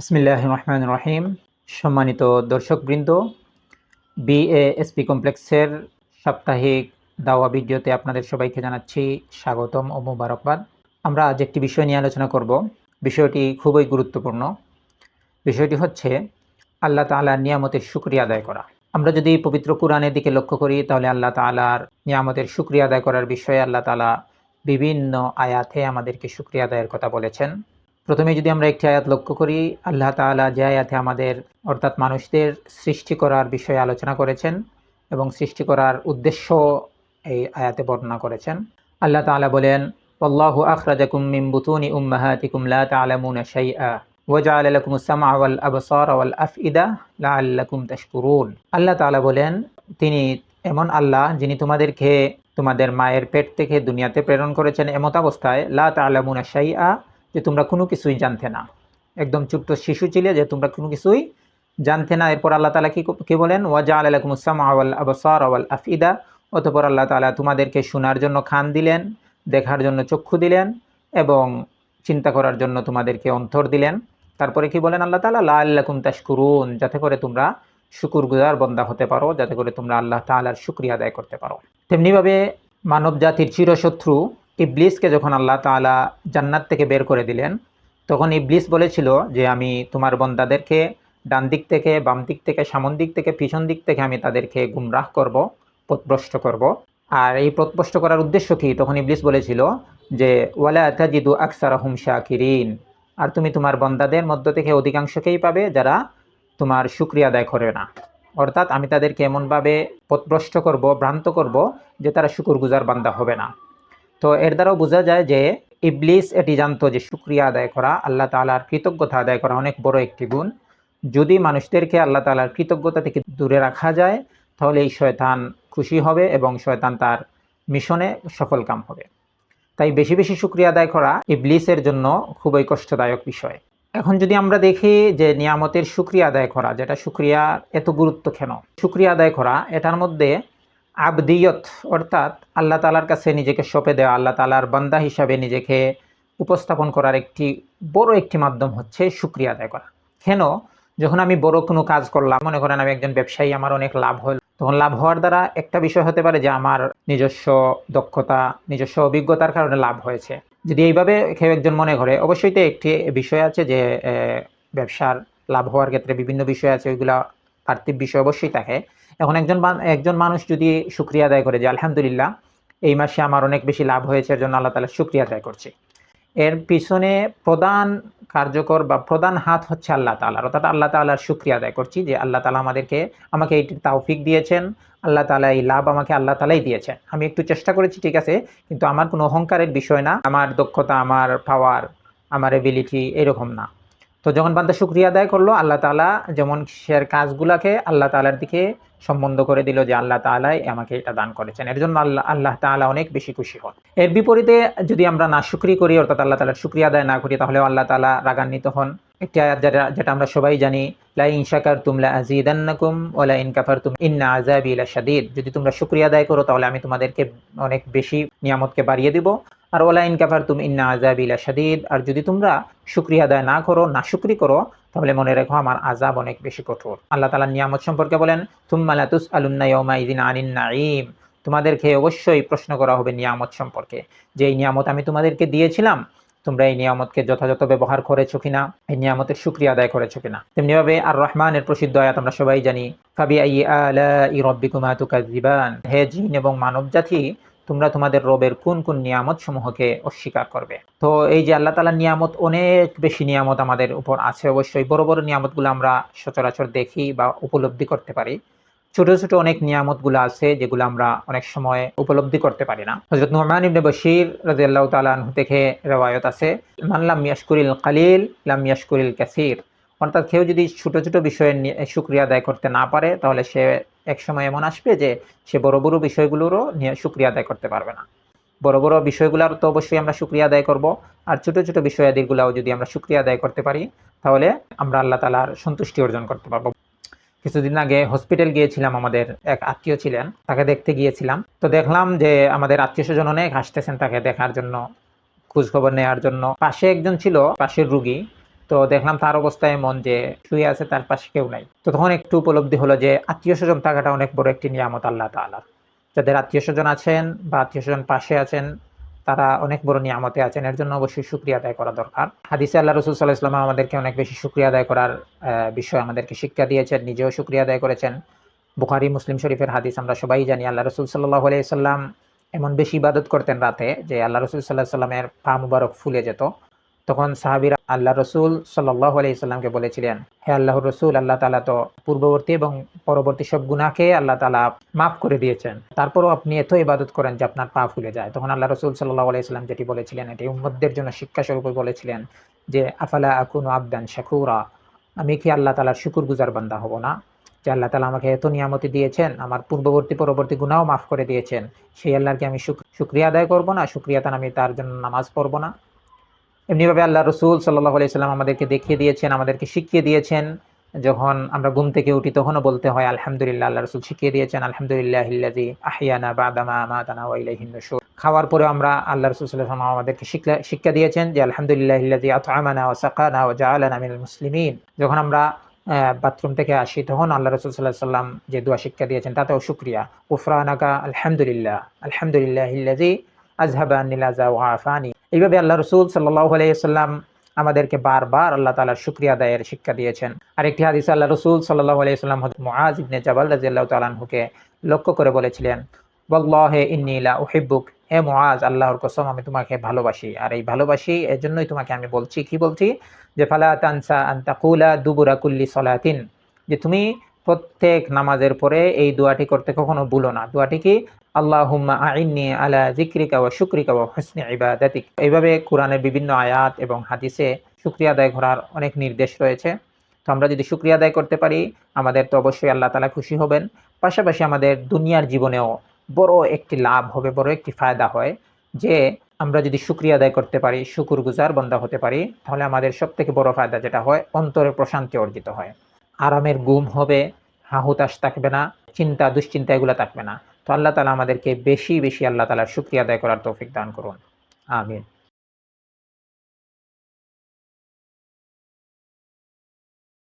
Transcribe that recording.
বিসমিল্লাহ রহমান রহিম সম্মানিত দর্শকবৃন্দ বিএএসপি কমপ্লেক্সের সাপ্তাহিক দাওয়া ভিডিওতে আপনাদের সবাইকে জানাচ্ছি স্বাগতম ও মোবারকবাদ। আমরা আজ একটি বিষয় নিয়ে আলোচনা করব। বিষয়টি খুবই গুরুত্বপূর্ণ। বিষয়টি হচ্ছে আল্লাহ তাআলার নিয়ামতের শুক্রিয়া আদায় করা। আমরা যদি পবিত্র কোরআনের দিকে লক্ষ্য করি, তাহলে আল্লাহ তাআলার নিয়ামতের শুক্রিয়া আদায় করার বিষয়ে আল্লাহ তালা বিভিন্ন আয়াতে আমাদেরকে শুক্রিয়া আদায়ের কথা বলেছেন। প্রথমে যদি আমরা একটি আয়াত লক্ষ্য করি, আল্লাহ তাআলা যে আয়াতে আমাদের, অর্থাৎ মানুষদের সৃষ্টি করার বিষয়ে আলোচনা করেছেন এবং সৃষ্টি করার উদ্দেশ্য এই আয়াতে বর্ণনা করেছেন। আল্লাহ তাআলা বলেন মিন বুতুনি উম্মাহাতিকুম লা তা'লামুনা শাইআ ওয়াজআল লাকুম আস-সামআ ওয়াল আবসারা ওয়াল আফইদা লাআল্লাকুম তাশকুরুন। আল্লাহ তাআলা বলেন, তিনি এমন আল্লাহ যিনি তোমাদেরকে তোমাদের মায়ের পেট থেকে দুনিয়াতে প্রেরণ করেছেন এমত অবস্থায়। লা তা'লামুনা শাইআ যে তোমরা কোনো কিছুই জানতে না। একদম ছোট্ট শিশু ছিলে যে তোমরা কোনো কিছুই জানতে না। এরপর আল্লাহ তালা কি কী বলেন? ওয়াজা আলাইকুম ইসলাম আওয়াল আবসার আওয়াল আফিদা অতপর আল্লাহ তালা তোমাদেরকে শোনার জন্য খান দিলেন, দেখার জন্য চক্ষু দিলেন এবং চিন্তা করার জন্য তোমাদেরকে অন্তর দিলেন। তারপরে কি বলেন আল্লাহ তালা লা আল্লাকুম তাশকুরুন। যাতে করে তোমরা শুকুর গুজার বন্দা হতে পারো, যাতে করে তোমরা আল্লাহ তালার শুক্রিয়া আদায় করতে পারো। তেমনিভাবে মানব জাতির চিরশত্রু ইবলিসকে যখন আল্লাহ তাআলা জান্নাত থেকে বের করে দিলেন, তখন ইবলিস বলেছিল যে, আমি তোমার বন্দাদেরকে ডান দিক থেকে, বাম দিক থেকে, সামন দিক থেকে, পিছন দিক থেকে আমি তাদেরকে গুমরাহ করব, পথভ্রষ্ট করব। আর এই পথভ্রষ্ট করার উদ্দেশ্য কি? তখন ইবলিস বলেছিল যে, ওয়ালা তাজিদু আকসার হুম শাকিরিন। আর তুমি তোমার বন্দাদের মধ্য থেকে অধিকাংশকেই পাবে যারা তোমার শুক্রিয়া আদায় করে না। অর্থাৎ আমি তাদেরকে এমনভাবে পথভ্রষ্ট করব, ভ্রান্ত করব যে তারা শুকুর গুজার বান্দা হবে না। তো এর দ্বারাও বোঝা যায় যে ইবলিস এটি জানতো যে শুক্রিয়া আদায় করা, আল্লাহ তালার কৃতজ্ঞতা আদায় করা অনেক বড় একটি গুণ। যদি মানুষদেরকে আল্লাহ তালার কৃতজ্ঞতা থেকে দূরে রাখা যায় তাহলে এই শয়তান খুশি হবে এবং শয়তান তার মিশনে সফলকাম হবে। তাই বেশি বেশি শুক্রিয়া আদায় করা ইবলিসের জন্য খুবই কষ্টদায়ক বিষয়। এখন যদি আমরা দেখি যে নিয়ামতের শুক্রিয়া আদায় করা, যেটা শুক্রিয়া এত গুরুত্ব কেন? শুক্রিয়া আদায় করা, এটার মধ্যে আবদিয়ত, অর্থাৎ আল্লাহ তালার কাছে নিজেকে সঁপে দেওয়া, আল্লাহ তালার বান্দা হিসাবে নিজেকে উপস্থাপন করার একটি বড় একটি মাধ্যম হচ্ছে সুক্রিয়া আদায় করা। কেন? যখন আমি বড় কোনো কাজ করলাম, মনে করেন আমি একজন ব্যবসায়ী, আমার অনেক লাভ হল। তখন লাভ হওয়ার দ্বারা একটা বিষয় হতে পারে যে আমার নিজস্ব দক্ষতা, নিজস্ব অভিজ্ঞতার কারণে লাভ হয়েছে। যদি এইভাবে কেউ একজন মনে করে, অবশ্যই তো একটি বিষয় আছে যে ব্যবসার লাভ হওয়ার ক্ষেত্রে বিভিন্ন বিষয় আছে, ওইগুলা পার্থিব বিষয় অবশ্যই থাকে। এখন একজন একজন মানুষ যদি সুক্রিয়া আদায় করে যে, আলহামদুলিল্লাহ, এই মাসে আমার অনেক বেশি লাভ হয়েছে, এর জন্য আল্লাহ তালা সুক্রিয়া আদায় করছে। এর পিছনে প্রধান কার্যকর বা প্রধান হাত হচ্ছে আল্লাহ তালার অর্থাৎ আল্লাহ তালার সুক্রিয়া আদায় করছি যে, আল্লাহ তালা আমাদেরকে, আমাকে এইটি তাওফিক দিয়েছেন, আল্লাহ তালা এই লাভ আমাকে আল্লাহ তালাই দিয়েছেন। আমি একটু চেষ্টা করেছি, ঠিক আছে, কিন্তু আমার কোনো অহংকারের বিষয় না। আমার দক্ষতা, আমার পাওয়ার আমার এবিলিটি এরকম না। তো যখন বান্দা শুক্রিয়া আদায় করল, আল্লাহ তালা যেমন সের কাজগুলাকে আল্লাহ তালার দিকে সম্বন্ধ করে দিল যে আল্লাহ তালাই আমাকে এটা দান করেছেন। এর জন্য আল্লাহ আল্লাহ তালা অনেক বেশি খুশি হন। এর বিপরীতে যদি আমরা না শুক্রি করি, অর্থাৎ আল্লাহ তালার শুক্রিয়া আদায় না করি তাহলে আল্লাহ তালা রাগান্বিত হন। একটি আয়াত যেটা যেটা আমরা সবাই জানি লা ইনশাকার তুমলা আজিদান্নাকুম ওলা ইন কাফার তুম ইন্না আজাবি ইলা শাদিদ যদি তোমরা শুক্রিয়া আদায় করো, তাহলে আমি তোমাদেরকে অনেক বেশি নিয়ামতকে বাড়িয়ে দিব। আর ওলা ইন কাফার তুম ইন্না আজাবি ইলা শাদিদ আর যদি তোমরা শুক্রিয়া আদায় না করো, না শুক্রি করো, তাহলে মনে রেখো আমার আজাব অনেক বেশি কঠোর। আল্লাহ তালা নিয়ামত সম্পর্কে বলেন তুম্মালাতুস আলুন্না ইয়মা আনিন নাইম তোমাদেরকে অবশ্যই প্রশ্ন করা হবে নিয়ামত সম্পর্কে। যে এই নিয়ামত আমি তোমাদেরকে দিয়েছিলাম, তোমরা এই নিয়ামতকে যথাযথ ব্যবহার করেছ কিনা, এই নিয়ামতের সুক্রিয়া আদায় করেছ কিনা। তেমনিভাবে আর রহমানের প্রসিদ্ধ আয়াত আমরা সবাই জানি ফাবি আই আলা ই রব্বিকুমা হে জিন এবং মানব জাতি তোমরা তোমাদের রবের কোন কোন নিয়ামত সমূহকে অস্বীকার করবে? তো এই যে আল্লাহ তালার নিয়ামত অনেক বেশি নিয়ামত আমাদের উপর আছে, অবশ্যই বড় বড় নিয়ামতগুলো আমরা সচরাচর দেখি বা উপলব্ধি করতে পারি। ছোট ছোট অনেক নিয়ামতগুলো আছে যেগুলো আমরা অনেক সময় উপলব্ধি করতে পারি না। হজরত নোমান ইবনে বশির রাজিয়াল্লাহ তালাহু থেকে রেওয়ায়ত আছে মানলাম ইয়াসকুরিল কালিল, লাম ইয়াসকুরিল কাসির। অর্থাৎ কেউ যদি ছোট ছোট বিষয়ে সুক্রিয়া আদায় করতে না পারে, তাহলে সে এক সময় এমন আসবে যে সে বড় বড় বিষয়গুলোরও নিয়ে সুক্রিয়া আদায় করতে পারবে না। বড় বড় বিষয়গুলোর তো অবশ্যই আমরা সুক্রিয়া আদায় করব, আর ছোট ছোট বিষয়াদিগুলাও যদি আমরা সুক্রিয়া আদায় করতে পারি, তাহলে আমরা আল্লাহ তালার সন্তুষ্টি অর্জন করতে পারব। কিছুদিন আগে হসপিটাল গিয়েছিলাম, আমাদের এক আত্মীয় ছিলেন, তাকে দেখতে গিয়েছিলাম। তো দেখলাম যে আমাদের আত্মীয় স্বজন অনেক হাসতেছেন তাকে দেখার জন্য, খোঁজখবর নেওয়ার জন্য। পাশে একজন ছিল, পাশের রুগী। তো দেখলাম তার অবস্থা এমন যে শুয়ে আছে, তার পাশে কেউ নাই। তো তখন একটু উপলব্ধি হলো যে আত্মীয় স্বজন থাকাটা অনেক বড় একটি নিয়ামত আল্লাহ তাআলার যাদের আত্মীয় স্বজন আছেন বা আত্মীয় স্বজন পাশে আছেন, তারা অনেক বড় নিয়ামতে আছেন, এর জন্য অবশ্যই শুক্রিয়া আদায় করা দরকার। হাদিসে আল্লাহ রসুল সাল্লাহ ইসলাম আমাদেরকে অনেক বেশি শুক্রিয়া আদায় করার বিষয় আমাদেরকে শিক্ষা দিয়েছেন, নিজেও শুক্রিয়া আদায় করেছেন। বুখারি, মুসলিম শরীফের হাদিস আমরা সবাই জানি, আল্লাহ রসুল সাল্লাহ সাল্লাম এমন বেশি ইবাদত করতেন রাতে যে আল্লাহ রসুল সাল্লাহ সাল্লামের পা মুবারক ফুলে যেত। তখন সাহাবিরা আল্লাহ রসুল সাল্লাহ আলাইসাল্লামকে বলেছিলেন, হে আল্লাহ রসুল, আল্লাহ তালা তো পূর্ববর্তী এবং পরবর্তী সব গুনাহকে আল্লাহ তালা মাফ করে দিয়েছেন। তারপরও আপনি এত ইবাদত করেন যে আপনার পা ফুলে যায়। তখন আল্লাহ রসুল সাল্লাহ আলাইসাল্লাম যেটি বলেছিলেন, এটি উম্মদদের জন্য শিক্ষা স্বরূপ বলেছিলেন যে, আফালা আকুন আবদান শাকুরা? আমি কি আল্লাহ তালার শুকুর গুজার বান্দা হব না? যে আল্লাহ তালা আমাকে এত নিয়ামতি দিয়েছেন, আমার পূর্ববর্তী পরবর্তী গুনাও মাফ করে দিয়েছেন, সেই আল্লাহকে আমি শুক- শুক্রিয়া আদায় করব না? শুক্রিয়া তান আমি তার জন্য নামাজ পড়ব না? এমনিভাবে আল্লাহ রসুল সাল্লাহ আলাইসাল্লাম আমাদেরকে দেখিয়ে দিয়েছেন, আমাদেরকে শিখিয়ে দিয়েছেন। যখন আমরা ঘুম থেকে উঠি তখনও বলতে হয়, আলহামদুলিল্লাহ, আল্লাহ রসুল শিখিয়ে দিয়েছেন আলহামদুলিল্লাহ আহিয়ানা বাদামা আমাতানা ওয়া খাওয়ার পরে আমরা আল্লাহ রসুল সাল্লাল্লাহু আমাদেরকে শিক্ষা শিক্ষা দিয়েছেন যে আলহামদুলিল্লাহ আতআমানা ওয়া সাকানা ওয়া জাআলানা মিনাল মুসলিমিন। যখন আমরা বাথরুম থেকে আসি তখন আল্লাহ রসুল সাল্লাহ সাল্লাম যে দোয়া শিক্ষা দিয়েছেন, তাতেও শুক্রিয়া। উফরানাকা আলহামদুলিল্লাহ আলহামদুলিল্লাহ ইল্লাজি আজহাবা নিলাজা ওয়া আফানি এইভাবে আল্লাহ রসুল সাল্লাহ আলাইসাল্লাম আমাদেরকে বারবার আল্লাহ তালার শুক্রিয়া আদায়ের শিক্ষা দিয়েছেন। আরেকটি হাদিস আল্লাহ রসুল সাল্লাহ আলাইসাল্লাম মুআজ ইবনে জাবাল রাজিয়াল্লাহ তালানহুকে লক্ষ্য করে বলেছিলেন বল্লাহে ইন্নিলা উহিব্বুক, হে মুআজ, আল্লাহর কসম, আমি তোমাকে ভালোবাসি। আর এই ভালোবাসি এর জন্যই তোমাকে আমি বলছি। কি বলছি? যে, ফালা তানসা আন্তাকুলা দুবুরা কুল্লি সলাতিন। যে, তুমি প্রত্যেক নামাজের পরে এই দোয়াটি করতে কখনো ভুলো না। দোয়াটি কি? আল্লাহুম্মা আইন্নি আলা জিক্রিকা ওয়া শুক্রিকা ওয়া হুসনি ইবাদাতিক। এইভাবে কোরআনের বিভিন্ন আয়াত এবং হাদিসে শুক্রিয়া আদায় করার অনেক নির্দেশ রয়েছে। তো আমরা যদি শুক্রিয়া আদায় করতে পারি, আমাদের তো অবশ্যই আল্লাহ তালা খুশি হবেন। পাশাপাশি আমাদের দুনিয়ার জীবনেও বড় একটি লাভ হবে, বড় একটি ফায়দা হয় যে আমরা যদি শুক্রিয়া আদায় করতে পারি শুকুর গুজার বন্ধা হতে পারি, তাহলে আমাদের সব থেকে বড় ফায়দা যেটা হয় অন্তরের প্রশান্তি অর্জিত হয়। আরামের গুম হবে, হাহুতাশ থাকবে না, চিন্তা, দুশ্চিন্তা এগুলো থাকবে না। তো আল্লাহ তালা আমাদেরকে বেশি বেশি আল্লাহ তালার শুক্রিয়া আদায় করার তৌফিক দান করুন। আমিন।